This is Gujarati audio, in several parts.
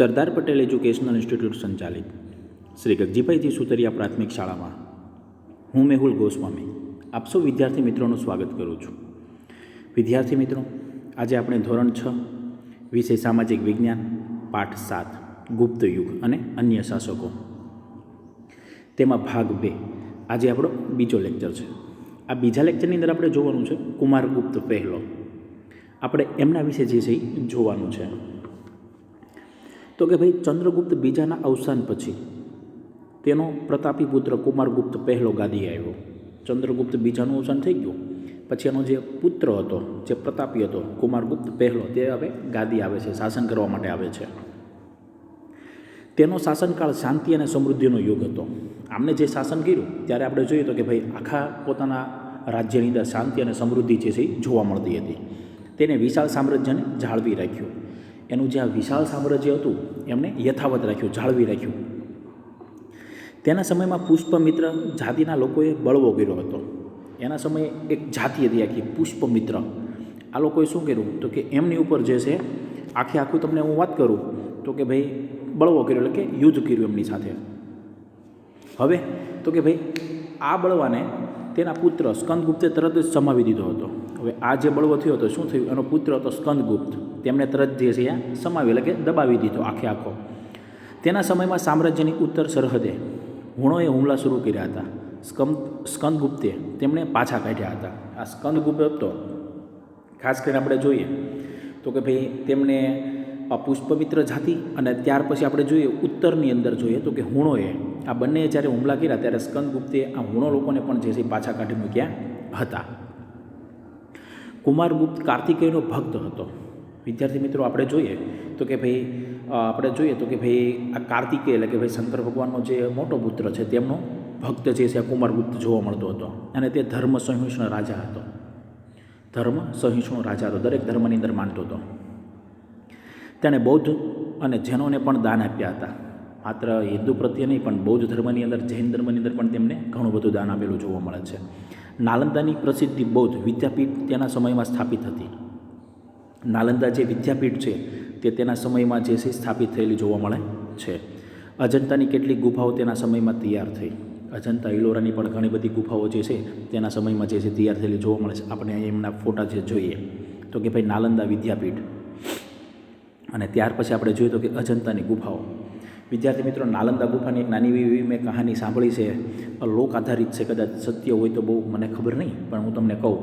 સરદાર પટેલ એજ્યુકેશનલ ઇન્સ્ટિટ્યૂટ સંચાલિત. શ્રી ગગજીભાઈજી સુતરિયા પ્રાથમિક શાળામાં. હું મેહુલ ગોસ્વામી. આપ સૌ વિદ્યાર્થી મિત્રોનું સ્વાગત કરું છું. વિદ્યાર્થી મિત્રો, આજે આપણે ધોરણ છ, વિષય સામાજિક વિજ્ઞાન, પાઠ સાત, ગુપ્ત યુગ અને અન્ય શાસકો. તેમાં ભાગ બે, આજે આપણો બીજો લેક્ચર છે. આ બીજા લેક્ચરની અંદર આપણે જોવાનું છે કુમારગુપ્ત પહેલો. આપણે એમના વિશે જે છે જોવાનું છે. તો કે ભાઈ ચંદ્રગુપ્ત બીજાના અવસાન પછી તેનો પ્રતાપી પુત્ર કુમારગુપ્ત પહેલો ગાદી આવ્યો. ચંદ્રગુપ્ત બીજાનું અવસાન થઈ ગયું. પછી એનો જે પુત્ર હતો, જે પ્રતાપી હતો, કુમારગુપ્ત પહેલો, તે હવે ગાદી આવે છે, શાસન કરવા માટે આવે છે. તેનો શાસનકાળ શાંતિ અને સમૃદ્ધિનો યુગ હતો. આમને જે શાસન કર્યું, ત્યારે આપણે જોઈએ તો કે ભાઈ આખા પોતાના રાજ્યની અંદર શાંતિ અને સમૃદ્ધિ જે છે જોવા મળતી હતી. તેને વિશાળ સામ્રાજ્યને જાળવી રાખ્યું. એનું જે આ વિશાળ સામ્રાજ્ય હતું એમને યથાવત રાખ્યું, જાળવી રાખ્યું. તેના સમયમાં પુષ્પમિત્ર જાતિના લોકોએ બળવો કર્યો હતો. એના સમયે એક જાતિ હતી આખી, પુષ્પમિત્ર. આ લોકોએ શું કર્યું? તો કે એમની ઉપર જે છે, આખે આખું તમને હું વાત કરું, તો કે ભાઈ, બળવો કર્યો, એટલે કે યુદ્ધ કર્યું એમની સાથે. હવે, તો કે ભાઈ, આ બળવાને તેના પુત્ર સ્કંદગુપ્તે તરત જ સમાવી દીધો હતો. હવે આ જે બળવો થયો હતો શું થયું? એનો પુત્ર હતો સ્કંદગુપ્ત. તેમણે તરત જે છે સમાવી એટલે કે દબાવી દીધો આખે આખો. તેના સમયમાં સામ્રાજ્યની ઉત્તર સરહદે હુણોએ હુમલા શરૂ કર્યા હતા. સ્કંદ, સ્કંદગુપ્તે તેમણે પાછા કાઢ્યા હતા. આ સ્કંદગુપ્ત હતો ખાસ કરીને આપણે જોઈએ તો કે ભાઈ તેમણે પુષ્પમિત્ર જાતિ અને ત્યાર પછી આપણે જોઈએ ઉત્તરની અંદર જોઈએ તો કે હુણોએ આ બંને જ્યારે હુમલા કર્યા ત્યારે સ્કંદગુપ્તે આ હુણો લોકોને પણ જે છે પાછા કાઢી મૂક્યા હતા. કુમારગુપ્ત કાર્તિકેયનો ભક્ત હતો. વિદ્યાર્થી મિત્રો, આપણે જોઈએ તો કે ભાઈ આપણે જોઈએ તો કે ભાઈ, આ કાર્તિકેય એટલે કે ભાઈ શંકર ભગવાનનો જે મોટો પુત્ર છે, તેમનો ભક્ત જે છે, કુમારગુપ્ત જોવા મળતો હતો. અને તે ધર્મ સહિષ્ણુ રાજા હતો. ધર્મ સહિષ્ણુ રાજા હતો, દરેક ધર્મની અંદર માનતો હતો. તેણે બૌદ્ધ અને જૈનોને પણ દાન આપ્યા હતા. માત્ર હિન્દુ પ્રત્યે નહીં, પણ બૌદ્ધ ધર્મની અંદર, જૈન ધર્મની અંદર પણ તેમને ઘણું બધું દાન આપેલું જોવા મળે છે. નાલંદાની પ્રસિદ્ધિ બૌદ્ધ વિદ્યાપીઠ તેના સમયમાં સ્થાપિત હતી. નાલંદા જે વિદ્યાપીઠ છે, તે તેના સમયમાં જે છે સ્થાપિત થયેલી જોવા મળે છે. અજંતાની કેટલીક ગુફાઓ તેના સમયમાં તૈયાર થઈ. અજંતા ઇલોરાની પણ ઘણી બધી ગુફાઓ જે છે, તેના સમયમાં જે છે તૈયાર થયેલી જોવા મળે છે. આપણે એમના ફોટા જે જોઈએ. તો કે ભાઈ, નાલંદા વિદ્યાપીઠ. અને ત્યાર પછી આપણે જોઈએ તો કે અજંતાની ગુફાઓ. વિદ્યાર્થી મિત્રો, નાલંદા ગુફાની એક નાની એવી મેં કહાની સાંભળી છે. લોક આધારિત છે, કદાચ સત્ય હોય તો બહુ મને ખબર નહીં, પણ હું તમને કહું.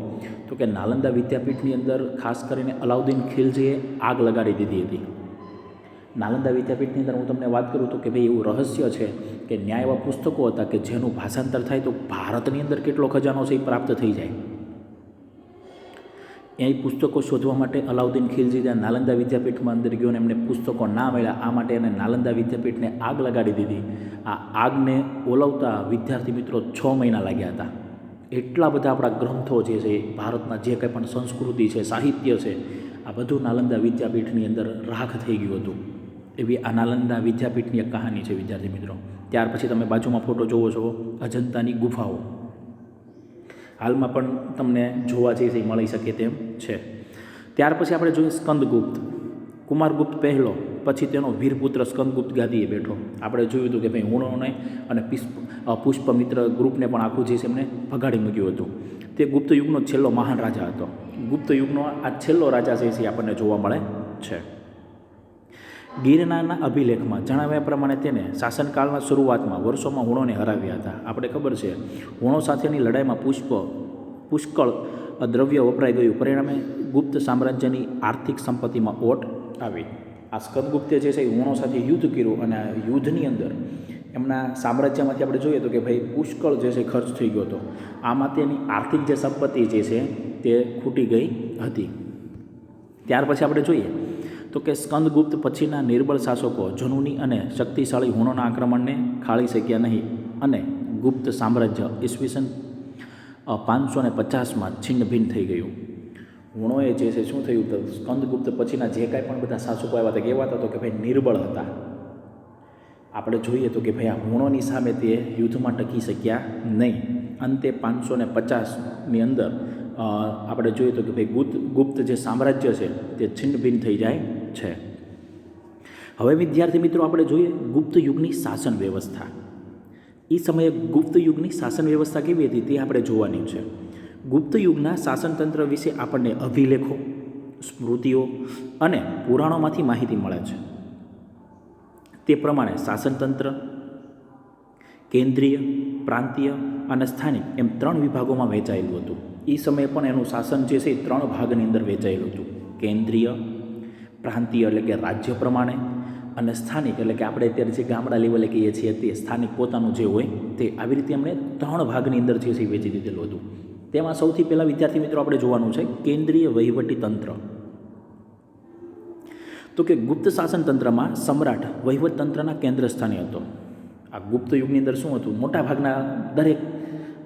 તો કે નાલંદા વિદ્યાપીઠની અંદર ખાસ કરીને અલાઉદ્દીન ખિલજીએ આગ લગાડી દીધી હતી. નાલંદા વિદ્યાપીઠની અંદર હું તમને વાત કરું તો કે ભાઈ એવું રહસ્ય છે કે ન્યાય એવા પુસ્તકો હતા કે જેનું ભાષાંતર થાય તો ભારતની અંદર કેટલો ખજાનો છે એ પ્રાપ્ત થઈ જાય. એ પુસ્તકો શોધવા માટે અલાઉદ્દીન ખિલજી ત્યાં નાલંદા વિદ્યાપીઠમાં અંદર ગયો અને એમને પુસ્તકો ના મળ્યા. આ માટે એને નાલંદા વિદ્યાપીઠને આગ લગાડી દીધી. આ આગને ઓલવતા વિદ્યાર્થી મિત્રો છ મહિના લાગ્યા હતા. એટલા બધા આપણા ગ્રંથો જે છે, ભારતના જે કંઈ પણ સંસ્કૃતિ છે, સાહિત્ય છે, આ બધું નાલંદા વિદ્યાપીઠની અંદર રાખ થઈ ગયું હતું. એવી આ નાલંદા વિદ્યાપીઠની એક કહાની છે વિદ્યાર્થી મિત્રો. ત્યાર પછી તમે બાજુમાં ફોટો જોવો છો, અજંતાની ગુફાઓ. હાલમાં પણ તમને જોવા જઈ મળી શકે તેમ છે. ત્યાર પછી આપણે જોઈએ સ્કંદગુપ્ત. કુમારગુપ્ત પહેલો, પછી તેનો વીરપુત્ર સ્કંદગુપ્ત ગાદીએ બેઠો. આપણે જોયું હતું કે ભાઈ હુણોને અને પુષ્પ પુષ્પમિત્ર ગ્રુપને પણ આખું જે છે એમને ભગાડી મૂક્યું હતું. તે ગુપ્ત યુગનો છેલ્લો મહાન રાજા હતો. ગુપ્ત યુગનો આ છેલ્લો રાજા જે છે આપણને જોવા મળે છે. ગિરનારના અભિલેખમાં જણાવ્યા પ્રમાણે તેને શાસનકાળના શરૂઆતમાં વર્ષોમાં હુણોને હરાવ્યા હતા. આપણે ખબર છે, હુણો સાથેની લડાઈમાં પુષ્પ, પુષ્કળ દ્રવ્ય વપરાઈ ગયું. પરિણામે ગુપ્ત સામ્રાજ્યની આર્થિક સંપત્તિમાં ઓટ આવી. આ સ્કંદગુપ્તે જે છે, એ હુણો સાથે યુદ્ધ કર્યું અને આ યુદ્ધની અંદર એમના સામ્રાજ્યમાંથી આપણે જોઈએ તો કે ભાઈ પુષ્કળ જે છે ખર્ચ થઈ ગયો હતો. આમાં તેની આર્થિક જે સંપત્તિ જે છે, તે ખૂટી ગઈ હતી. ત્યાર પછી આપણે જોઈએ તો કે સ્કંદગુપ્ત પછીના નિર્બળ શાસકો જનુની અને શક્તિશાળી હુણોના આક્રમણને ખાળી શક્યા નહીં અને ગુપ્ત સામ્રાજ્ય ઈસવીસન પાંચસો ને પચાસમાં છિન્નભિન્ન થઈ ગયું. હુણોએ જે છે શું થયું તો સ્કંદગુપ્ત પછીના જે કાંઈ પણ બધા શાસકો આવ્યા હતા કેવા હતા તો કે ભાઈ નિર્બળ હતા. આપણે જોઈએ તો કે ભાઈ આ હુણોની સામે તે યુદ્ધમાં ટકી શક્યા નહીં. અંતે પાંચસો ને પચાસની અંદર આપણે જોઈએ તો કે ભાઈ ગુપ્ત ગુપ્ત જે સામ્રાજ્ય છે, તે છિન્નભિન્ન થઈ જાય છે. હવે વિદ્યાર્થી મિત્રો, આપણે જોઈએ ગુપ્ત યુગની શાસન વ્યવસ્થા. એ સમયે ગુપ્ત યુગની શાસન વ્યવસ્થા કેવી હતી તે આપણે જોવાની છે. ગુપ્ત યુગના શાસનતંત્ર વિશે આપણને અભિલેખો, સ્મૃતિઓ અને પુરાણોમાંથી માહિતી મળે છે. તે પ્રમાણે શાસનતંત્ર, કેન્દ્રીય, પ્રાંતીય અને સ્થાનિક એમ ત્રણ વિભાગોમાં વહેંચાયેલું હતું. એ સમયે પણ એનું શાસન જે છે એ ત્રણ ભાગની અંદર વેચાયેલું હતું. કેન્દ્રીય, પ્રાંતીય એટલે કે રાજ્ય પ્રમાણે અને સ્થાનિક એટલે કે આપણે અત્યારે જે ગામડા લેવલે કહીએ છીએ તે સ્થાનિક પોતાનું જે હોય તે આવી રીતે એમણે ત્રણ ભાગની અંદર જે છે એ વેચી દીધેલું હતું. તેમાં સૌથી પહેલાં વિદ્યાર્થી મિત્રો આપણે જોવાનું છે કેન્દ્રીય વહીવટી તંત્ર તો કે ગુપ્ત શાસન તંત્રમાં સમ્રાટ વહીવટ તંત્રના કેન્દ્ર સ્થાને હતો. આ ગુપ્ત યુગની અંદર શું હતું? મોટા ભાગના દરેક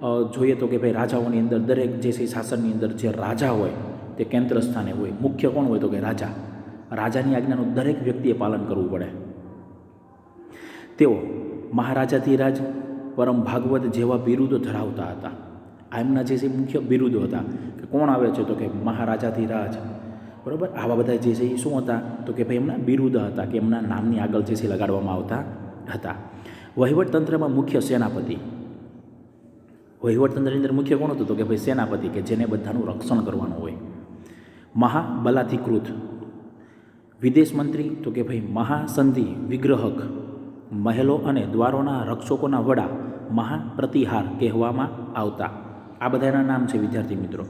જોઈએ તો કે ભાઈ રાજાઓની અંદર દરેક જે છે શાસનની અંદર જે રાજા હોય તે કેન્દ્ર સ્થાને હોય. મુખ્ય કોણ હોય તો કે રાજા. રાજાની આજ્ઞાનું દરેક વ્યક્તિએ પાલન કરવું પડે. તેઓ મહારાજાધિરાજ પરમ ભાગવત જેવા બિરુદો ધરાવતા હતા. એમના જે છે મુખ્ય બિરુદો હતા કે કોણ આવે છે તો કે મહારાજાધિરાજ બરાબર? આવા બધા જે છે એ શું હતા? તો કે ભાઈ એમના બિરુદ હતા કે એમના નામની આગળ જે છે લગાડવામાં આવતા હતા. વહીવટતંત્રમાં મુખ્ય સેનાપતિ વહીવટતંત્રની અંદર મુખ્ય કોણ હતું તો કે ભાઈ સેનાપતિ કે જેને બધાનું રક્ષણ કરવાનું હોય. મહાબલાધિકૃત. વિદેશ મંત્રી તો કે ભાઈ મહાસંધિ, વિગ્રહક. મહેલો અને દ્વારોના રક્ષકોના વડા મહાપ્રતિહાર કહેવામાં આવતા. આ બધાના નામ છે વિદ્યાર્થી મિત્રો.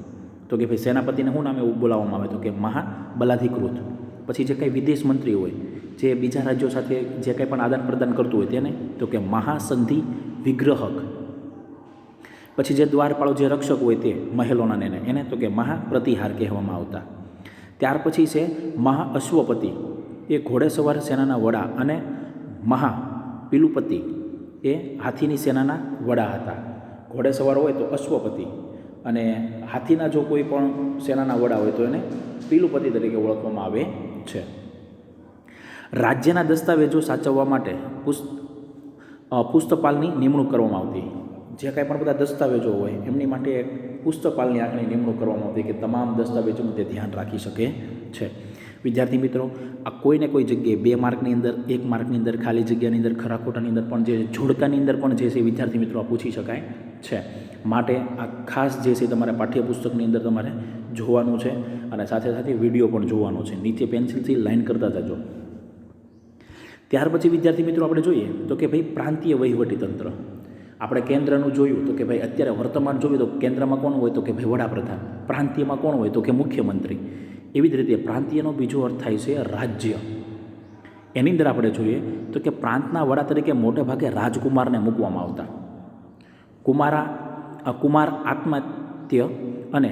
તો કે ભાઈ સેનાપતિને શું નામે એવું બોલાવવામાં આવે તો કે મહાબલાધિકૃત. પછી જે કંઈ વિદેશ મંત્રી હોય, જે બીજા રાજ્યો સાથે જે કંઈ પણ આદાન પ્રદાન કરતું હોય તેને તો કે મહાસંધિ, વિગ્રહક. પછી જે દ્વારપાળો જે રક્ષક હોય તે મહેલોના એને એને તો કે મહાપ્રતિહાર કહેવામાં આવતા. ત્યાર પછી છે મહા અશ્વપતિ એ ઘોડેસવાર સેનાના વડા અને મહા પિલુપતિ એ હાથીની સેનાના વડા હતા. ઘોડેસવાર હોય તો અશ્વપતિ અને હાથીના જો કોઈ પણ સેનાના વડા હોય તો એને પિલુપતિ તરીકે ઓળખવામાં આવે છે. રાજ્યના દસ્તાવેજો સાચવવા માટે પુસ્ત પુસ્તપાલની નિમણૂક કરવામાં આવતી. જે કાંઈ પણ બધા દસ્તાવેજો હોય, એમની માટે એક પુસ્તપાલની આંખની નિમણૂક કરવામાં આવતી કે તમામ દસ્તાવેજોનું તે ધ્યાન રાખી શકે છે. વિદ્યાર્થી મિત્રો, આ કોઈને કોઈ જગ્યાએ બે માર્કની અંદર, એક માર્કની અંદર, ખાલી જગ્યાની અંદર ખરાખોટાની અંદર પણ જે જોડકાની અંદર પણ જે છે વિદ્યાર્થી મિત્રો આ પૂછી શકાય છે. માટે આ ખાસ જે છે તમારે પાઠ્યપુસ્તકની અંદર તમારે જોવાનું છે અને સાથે સાથે વીડિયો પણ જોવાનો છે. નીચે પેન્સિલથી લાઈન કરતા જજો. ત્યાર પછી વિદ્યાર્થી મિત્રો આપણે જોઈએ તો કે ભાઈ પ્રાંતીય વહીવટી તંત્ર આપણે કેન્દ્રનું જોયું તો કે ભાઈ અત્યારે વર્તમાન જોયું તો કેન્દ્રમાં કોણ હોય તો કે ભાઈ વડાપ્રધાન, પ્રાંતીયમાં કોણ હોય તો કે મુખ્યમંત્રી. એવી જ રીતે પ્રાંતીયનો બીજો અર્થ થાય છે રાજ્ય. એની અંદર આપણે જોઈએ તો કે પ્રાંતના વડા તરીકે મોટે ભાગે રાજકુમારને મૂકવામાં આવતા. કુમારા કુમાર આત્મહત્ય અને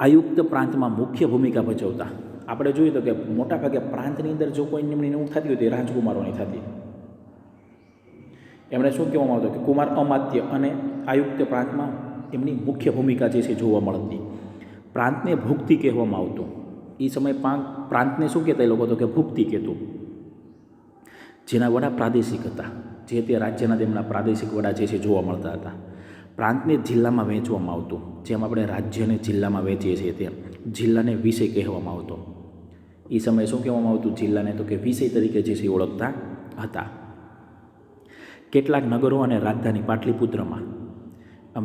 આયુક્ત પ્રાંતમાં મુખ્ય ભૂમિકા ભજવતા. આપણે જોઈએ તો કે મોટા ભાગે પ્રાંતની અંદર જો કોઈ નિમણી એવું થતી હોય તો એ રાજકુમારોની થતી. એમણે શું કહેવામાં આવતું કે કુમાર અમાત્ય અને આયુક્ત પ્રાંતમાં એમની મુખ્ય ભૂમિકા જે છે જોવા મળતી. પ્રાંતને ભુક્તિ કહેવામાં આવતું. એ સમયે પાંચ પ્રાંતને શું કહેતા એ લોકો તો કે ભુક્તિ કહેતું. જેના વડા પ્રાદેશિક હતા. જે તે રાજ્યના તેમના પ્રાદેશિક વડા જે છે જોવા મળતા હતા. પ્રાંતને જિલ્લામાં વહેંચવામાં આવતું. જેમ આપણે રાજ્યને જિલ્લામાં વહેંચીએ છીએ તેમ જિલ્લાને વિષય કહેવામાં આવતો. એ સમયે શું કહેવામાં આવતું? જિલ્લાને તો કે વિષય તરીકે જે છે ઓળખતા હતા. કેટલાક નગરો અને રાજધાની પાટલીપુત્રમાં.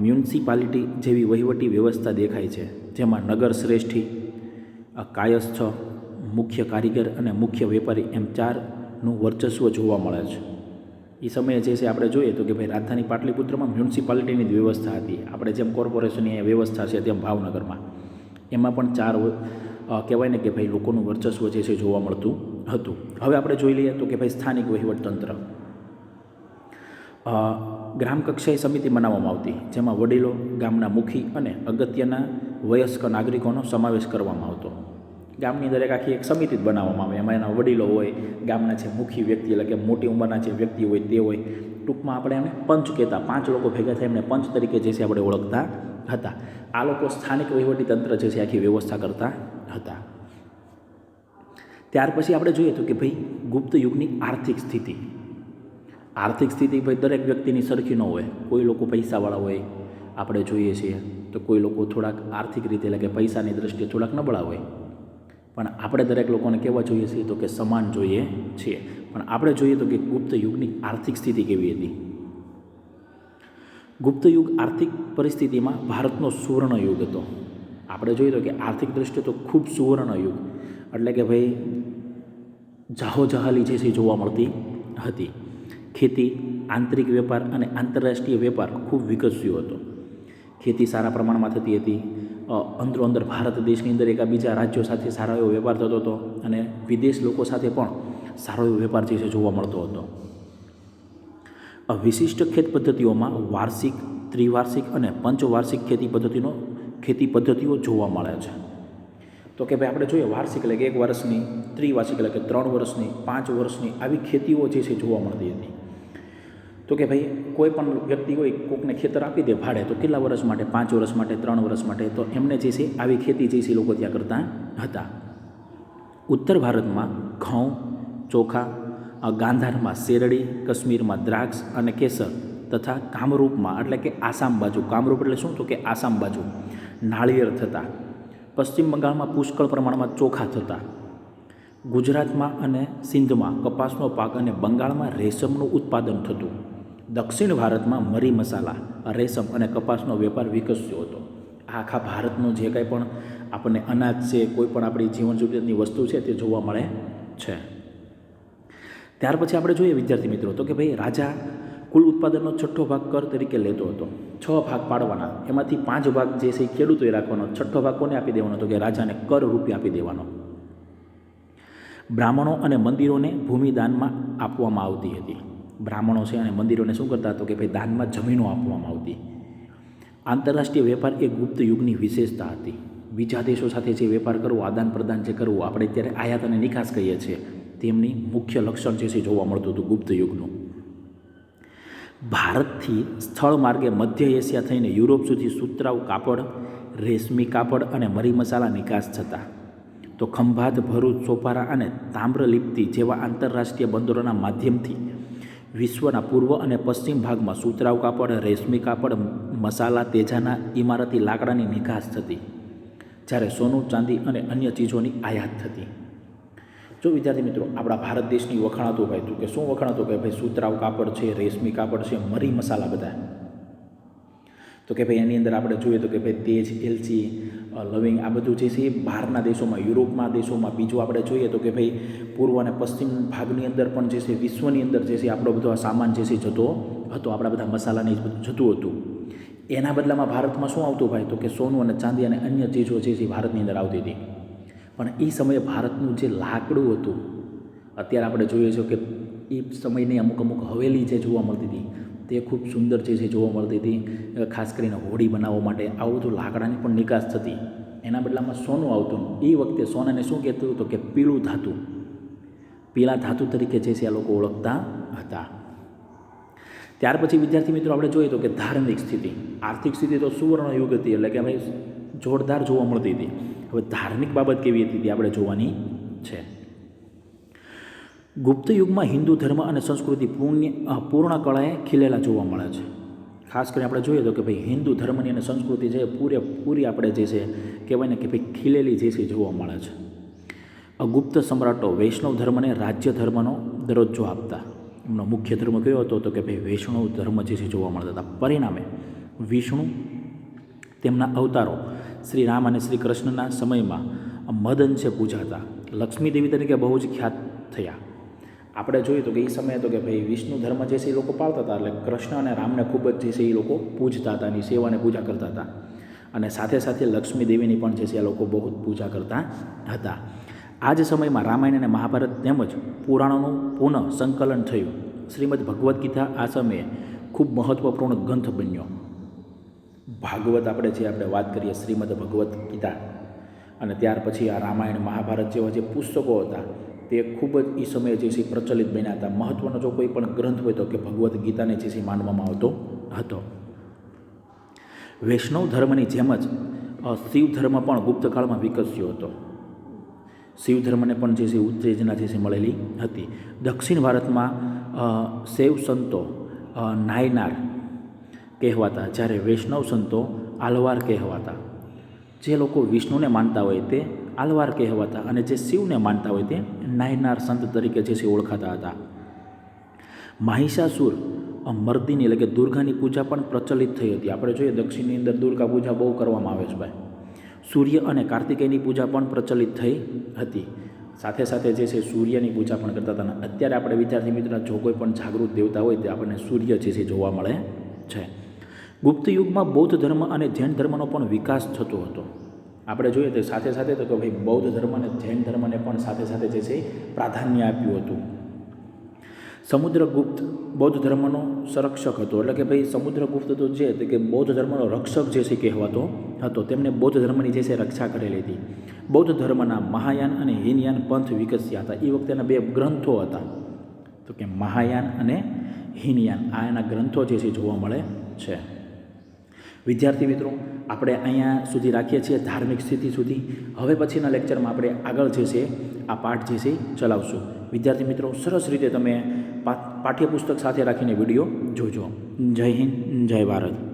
મ્યુનિસિપાલિટી જેવી વહીવટી વ્યવસ્થા દેખાય છે, જેમાં નગર શ્રેષ્ઠી કાયસ્થ, મુખ્ય કારીગર અને મુખ્ય વેપારી એમ ચારનું વર્ચસ્વ જોવા મળે છે. એ સમયે જે છે આપણે જોઈએ તો કે ભાઈ રાજધાની પાટલીપુત્રમાં મ્યુનિસિપાલિટીની જ વ્યવસ્થા હતી. આપણે જેમ કોર્પોરેશનની વ્યવસ્થા છે તેમ ભાવનગરમાં. એમાં પણ ચાર કહેવાય ને કે ભાઈ લોકોનું વર્ચસ્વ જે છે જોવા મળતું હતું. હવે આપણે જોઈ લઈએ તો કે ભાઈ સ્થાનિક વહીવટતંત્ર. ગ્રામ કક્ષાએ સમિતિ બનાવવામાં આવતી, જેમાં વડીલો, ગામના મુખી અને અગત્યના વયસ્ક નાગરિકોનો સમાવેશ કરવામાં આવતો. ગામની દરેક આખી એક સમિતિ જ બનાવવામાં આવે. એમાં એના વડીલો હોય, ગામના જે મુખી વ્યક્તિ એટલે કે મોટી ઉંમરના જે વ્યક્તિ હોય તે હોય. ટૂંકમાં આપણે એમને પંચ કહેતા. પાંચ લોકો ભેગા થાય, એમને પંચ તરીકે જે છે આપણે ઓળખતા હતા. આ લોકો સ્થાનિક વહીવટી તંત્ર જે છે આખી વ્યવસ્થા કરતા હતા. ત્યાર પછી આપણે જોઈએ તો કે ભાઈ ગુપ્ત યુગની આર્થિક સ્થિતિ. આર્થિક સ્થિતિ ભાઈ દરેક વ્યક્તિની સરખી ન હોય. કોઈ લોકો પૈસાવાળા હોય, આપણે જોઈએ છીએ, તો કોઈ લોકો થોડાક આર્થિક રીતે એટલે કે પૈસાની દ્રષ્ટિએ થોડાક નબળા હોય. પણ આપણે દરેક લોકોને કેવા જોઈએ છીએ તો કે સમાન જોઈએ છીએ. પણ આપણે જોઈએ તો કે ગુપ્ત યુગની આર્થિક સ્થિતિ કેવી હતી? ગુપ્ત યુગ આર્થિક પરિસ્થિતિમાં ભારતનો સુવર્ણ યુગ હતો. આપણે જોઈએ તો કે આર્થિક દૃષ્ટિએ તો ખૂબ સુવર્ણ યુગ. એટલે કે ભાઈ જાહો જહાલી જે છે જોવા મળતી હતી. ખેતી, આંતરિક વેપાર અને આંતરરાષ્ટ્રીય વેપાર ખૂબ વિકસ્યો હતો. ખેતી સારા પ્રમાણમાં થતી હતી. અંદરો અંદર ભારત દેશની અંદર એકા બીજા રાજ્યો સાથે સારો એવો વેપાર થતો હતો અને વિદેશ લોકો સાથે પણ સારો એવો વેપાર જે છે જોવા મળતો હતો. આ વિશિષ્ટ ખેત પદ્ધતિઓમાં વાર્ષિક, ત્રિવાર્ષિક અને પંચવાર્ષિક ખેતી પદ્ધતિનો, ખેતી પદ્ધતિઓ જોવા મળે છે. તો કે ભાઈ આપણે જોઈએ વાર્ષિક એટલે કે એક વર્ષની, ત્રિવાર્ષિક એટલે કે ત્રણ વર્ષની, પાંચ વર્ષની આવી ખેતીઓ જે છે જોવા મળતી હતી. તો કે ભાઈ, કોઈ પણ વ્યક્તિ હોય, કોકને ખેતર આપી દે ભાડે, તો કેટલા વર્ષ માટે? પાંચ વર્ષ માટે? ત્રણ વર્ષ માટે? તો એમને જે છે, આવી ખેતી જે છે લોકો ત્યાં કરતા હતા. ઉત્તર ભારતમાં ઘઉં, ચોખા ગાંધારમાં શેરડી, કાશ્મીરમાં દ્રાક્ષ અને કેસર તથા કામરૂપમાં, એટલે કે આસામ બાજુ. કામરૂપ એટલે શું? તો કે આસામ બાજુ નાળિયેર થતા. પશ્ચિમ બંગાળમાં પુષ્કળ પ્રમાણમાં ચોખા થતા. ગુજરાતમાં અને સિંધમાં કપાસનો પાક અને બંગાળમાં રેશમનું ઉત્પાદન થતું. દક્ષિણ ભારતમાં મરી મસાલા, રેશમ અને કપાસનો વેપાર વિકસ્યો હતો. આખા ભારતનું જે કંઈ પણ આપણને અનાજ છે, કોઈ પણ આપણી જીવન જરૂરિયાતની વસ્તુ છે તે જોવા મળે છે. ત્યાર પછી આપણે જોઈએ વિદ્યાર્થી મિત્રો તો કે ભાઈ રાજા કુલ ઉત્પાદનનો છઠ્ઠો ભાગ કર તરીકે લેતો હતો. છ ભાગ પાડવાના, એમાંથી પાંચ ભાગ જે છે એ ખેડૂતોએ રાખવાનો, છઠ્ઠો ભાગ કોને આપી દેવાનો હતો કે રાજાને કર રૂપે આપી દેવાનો. બ્રાહ્મણો અને મંદિરોને ભૂમિદાનમાં આપવામાં આવતી હતી. બ્રાહ્મણો છે અને મંદિરોને શું કરતા તો કે ભાઈ દાનમાં જમીનો આપવામાં આવતી. આંતરરાષ્ટ્રીય વેપાર એ ગુપ્ત યુગની વિશેષતા હતી. બીજા દેશો સાથે જે વેપાર કરવો, આદાન પ્રદાન જે કરવું, આપણે અત્યારે આયાત અને નિકાસ કહીએ છીએ. તેમની મુખ્ય લક્ષણ જે છે જોવા મળતું હતું ગુપ્ત યુગનું. ભારતથી સ્થળ માર્ગે મધ્ય એશિયા થઈને યુરોપ સુધી સુતરાઉ કાપડ, રેશમી કાપડ અને મરી મસાલા નિકાસ થતા. તો ખંભાત, ભરૂચ, સોપારા અને તામ્રલિપ્તિ જેવા આંતરરાષ્ટ્રીય બંદરોના માધ્યમથી વિશ્વના પૂર્વ અને પશ્ચિમ ભાગમાં સુતરાઉ કાપડ, રેશમી કાપડ, મસાલા, તેજાના ઇમારતી લાકડાની નિકાસ થતી. જ્યારે સોનું, ચાંદી અને અન્ય ચીજોની આયાત થતી. જો વિદ્યાર્થી મિત્રો, આપણા ભારત દેશની વખાણાતું હોય તો કે શું વખાણાતું કે ભાઈ સુતરાવ કાપડ છે, રેશમી કાપડ છે, મરી મસાલા બધા? તો કે ભાઈ એની અંદર આપણે જોઈએ તો કે ભાઈ તેજ, એલચી લવિંગ આ બધું જે છે એ બહારના દેશોમાં, યુરોપમાં દેશોમાં બીજું આપણે જોઈએ તો કે ભાઈ પૂર્વ અને પશ્ચિમ ભાગની અંદર પણ જે છે વિશ્વની અંદર જે છે આપણો બધો આ સામાન જે છે જતો હતો, આપણા બધા મસાલાને બધું જતું હતું. એના બદલામાં ભારતમાં શું આવતું ભાઈ તો કે સોનું અને ચાંદી અને અન્ય ચીજો જે છે ભારતની અંદર આવતી હતી. પણ એ સમયે ભારતનું જે લાકડું હતું, અત્યારે આપણે જોઈએ છીએ કે એ સમયની અમુક અમુક હવેલી જે જોવા મળતી હતી તે ખૂબ સુંદર જે છે જોવા મળતી હતી. ખાસ કરીને હોડી બનાવવા માટે. આવું બધું લાકડાની પણ નિકાસ થતી. એના બદલામાં સોનું આવતું. એ વખતે સોનાને શું કહેતું હતું કે પીળું ધાતુ. પીળા ધાતુ તરીકે છે આ લોકો ઓળખતા હતા. ત્યાર પછી વિદ્યાર્થી મિત્રો આપણે જોઈએ તો કે ધાર્મિક સ્થિતિ. આર્થિક સ્થિતિ તો સુવર્ણ યુગ હતી એટલે કે ભાઈ જોરદાર જોવા મળતી હતી. હવે ધાર્મિક બાબત કેવી હતી તે આપણે જોવાની છે. ગુપ્ત યુગમાં હિન્દુ ધર્મ અને સંસ્કૃતિ પૂર્ણ પૂર્ણ કળાએ ખીલેલા જોવા મળે છે. ખાસ કરીને આપણે જોઈએ તો કે ભાઈ હિન્દુ ધર્મની અને સંસ્કૃતિ છે પૂરેપૂરી આપણે જે છે, કહેવાય ને કે ભાઈ ખીલેલી જે છે, જોવા મળે છે. અગુપ્ત સમ્રાટો વૈષ્ણવ ધર્મને રાજ્ય ધર્મનો દરજ્જો આપતા. એમનો મુખ્ય ધર્મ કયો હતો તો કે ભાઈ વૈષ્ણવ ધર્મ જે છે, જોવા મળતા હતા. પરિણામે વિષ્ણુ તેમના અવતારો શ્રી રામ અને શ્રી કૃષ્ણના સમયમાં મદંશે પૂજાતા. લક્ષ્મીદેવી તરીકે બહુ જ ખ્યાત થયા. આપણે જોઈએ તો કે એ સમયે તો કે ભાઈ વિષ્ણુ ધર્મ જે છે એ લોકો પાળતા હતા એટલે કૃષ્ણ અને રામને ખૂબ જ જે છે એ લોકો પૂજતા હતા એની સેવાને પૂજા કરતા હતા. અને સાથે સાથે લક્ષ્મી દેવીની પણ જે છે એ લોકો બહુ જ પૂજા કરતા હતા. આ જ સમયમાં રામાયણ અને મહાભારત તેમજ પુરાણોનું પુનઃ સંકલન થયું. શ્રીમદ ભગવદ્ ગીતા આ સમયે ખૂબ મહત્ત્વપૂર્ણ ગ્રંથ બન્યો. ભાગવત આપણે જે આપણે વાત કરીએ શ્રીમદ ભગવદ્ ગીતા. અને ત્યાર પછી આ રામાયણ, મહાભારત જેવા જે પુસ્તકો હતા તે ખૂબ જ એ સમયે જે છે પ્રચલિત બન્યા હતા. મહત્ત્વનો જો કોઈ પણ ગ્રંથ હોય તો કે ભગવદ્ ગીતાને જે છે માનવામાં આવતો હતો. વૈષ્ણવ ધર્મની જેમ જ શિવ ધર્મ પણ ગુપ્તકાળમાં વિકસ્યો હતો. શિવ ધર્મને પણ જે છે ઉત્તેજના જે છે મળેલી હતી. દક્ષિણ ભારતમાં શૈવ સંતો નાયનાર કહેવાતા, જ્યારે વૈષ્ણવ સંતો આલવાર કહેવાતા. જે લોકો વિષ્ણુને માનતા હોય તે આલવાર કહેવાતા અને જે શિવને માનતા હોય તે નાયનાર સંત તરીકે જે છે ઓળખાતા હતા. માહિષાસુર મર્દિની એટલે કે દુર્ગાની પૂજા પણ પ્રચલિત થઈ હતી. આપણે જોઈએ દક્ષિણની અંદર દુર્ગા પૂજા બહુ કરવામાં આવે છે ભાઈ. સૂર્ય અને કાર્તિકેયની પૂજા પણ પ્રચલિત થઈ હતી. સાથે સાથે જે છે સૂર્યની પૂજા પણ કરતા હતા. અત્યારે આપણે વિદ્યાર્થી મિત્રો જો કોઈ પણ જાગૃત દેવતા હોય તે આપણને સૂર્ય જે છે જોવા મળે છે. ગુપ્ત યુગમાં બૌદ્ધ ધર્મ અને જૈન ધર્મનો પણ વિકાસ થતો હતો. આપણે જોઈએ તો સાથે સાથે તો કે ભાઈ બૌદ્ધ ધર્મને, જૈન ધર્મને પણ સાથે સાથે જે છે પ્રાધાન્ય આપ્યું હતું. સમુદ્રગુપ્ત બૌદ્ધ ધર્મનો સંરક્ષક હતો. એટલે કે ભાઈ સમુદ્રગુપ્ત તો જે કે બૌદ્ધ ધર્મનો રક્ષક જે છે કહેવાતો હતો. તેમણે બૌદ્ધ ધર્મની જે છે રક્ષા કરેલી હતી. બૌદ્ધ ધર્મના મહાયાન અને હિનયાન પંથ વિકસ્યા હતા. એ વખતેના બે ગ્રંથો હતા. તો કે મહાયાન અને હિનયાન, આ એના ગ્રંથો જે છે જોવા મળે છે. વિદ્યાર્થી મિત્રો આપણે અહીંયા સુધી રાખીએ છીએ ધાર્મિક સ્થિતિ સુધી. હવે પછીના લેક્ચરમાં આપણે આગળ જે છે, આ પાઠ જે છે ચલાવશું. વિદ્યાર્થી મિત્રો, સરસ રીતે તમે પાઠ્યપુસ્તક સાથે રાખીને વીડિયો જોજો. જય હિન્દ, જય ભારત.